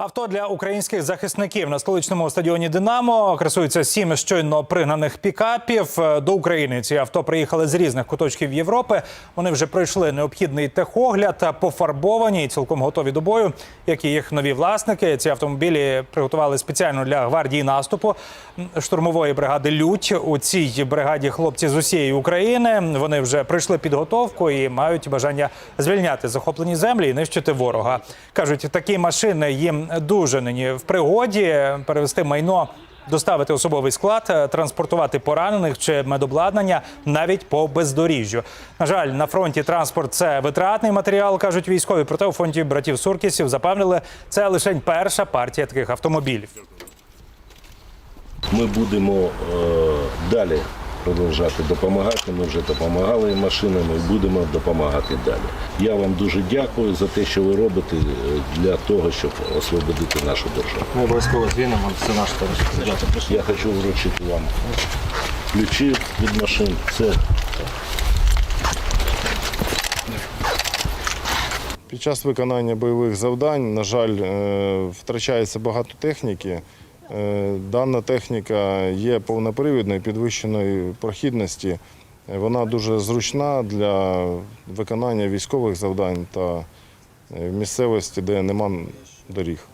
Авто для українських захисників на столичному стадіоні Динамо красуються сім щойно пригнаних пікапів. Е, До України ці авто приїхали з різних куточків Європи. Вони вже пройшли необхідний техогляд, пофарбовані і цілком готові до бою. Як і їх нові власники, ці автомобілі приготували спеціально для гвардії наступу штурмової бригади Лють. У цій бригаді хлопці з усієї України. Вони вже пройшли підготовку і мають бажання звільняти захоплені землі і нищити ворога. кажуть, такі машини їм дуже нині в пригоді перевести майно. Доставити особовий склад, е, транспортувати поранених чи медобладнання навіть по бездоріжжю. На жаль, на фронті транспорт це витратний матеріал, кажуть військові. Проте у фонді братів Суркісів запевнили, це лише перша партія таких автомобілів. Ми будемо е, далі продовжати допомагати. Ми вже допомагали машинами і будемо допомагати далі. Я вам дуже дякую за те, що ви робите е, для того, щоб освободити нашу державу. Ми обов'язково звільнимо, це наш товариш. Я хочу вручити вам ключі від машин. Це Під час виконання бойових завдань, на жаль, е, втрачається багато техніки. Е, Дана техніка є повнопривідною, підвищеної прохідності. Вона дуже зручна для виконання військових завдань та е, в місцевості, де нема доріг.